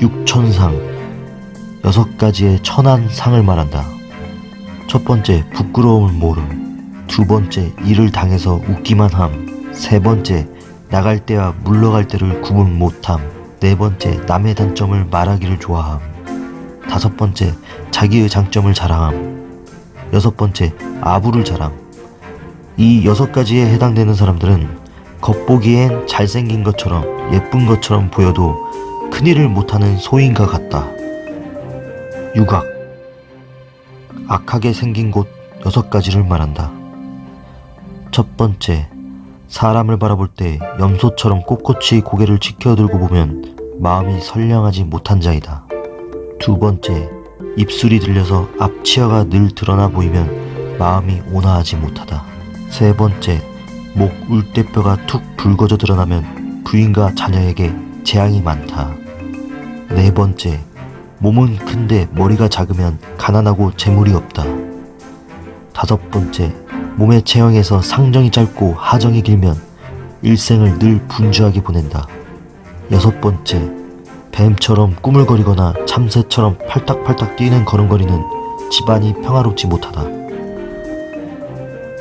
육천상. 여섯 가지의 천한 상을 말한다. 첫 번째 부끄러움을 모름. 두 번째 일을 당해서 웃기만 함 세 번째 나갈 때와 물러갈 때를 구분 못함. 네 번째 남의 단점을 말하기를 좋아함. 다섯 번째 자기의 장점을 자랑함. 여섯 번째 아부를 자랑. 이 여섯 가지에 해당되는 사람들은 겉보기엔 잘생긴 것처럼 예쁜 것처럼 보여도 큰일을 못하는 소인과 같다. 유각 악하게 생긴 곳 여섯 가지를 말한다. 첫 번째, 사람을 바라볼 때 염소처럼 꼿꼿이 고개를 치켜들고 보면 마음이 선량하지 못한 자이다. 두 번째, 입술이 들려서 앞치아가 늘 드러나 보이면 마음이 온화하지 못하다. 세 번째, 목 울대뼈가 툭 붉어져 드러나면 부인과 자녀에게 재앙이 많다. 네 번째, 몸은 큰데 머리가 작으면 가난하고 재물이 없다. 다섯 번째, 몸의 체형에서 상정이 짧고 하정이 길면 일생을 늘 분주하게 보낸다. 여섯 번째, 뱀처럼 꾸물거리거나 참새처럼 팔딱팔딱 뛰는 걸음걸이는 집안이 평화롭지 못하다.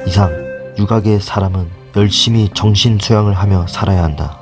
이상, 육악의 사람은 열심히 정신 수양을 하며 살아야 한다.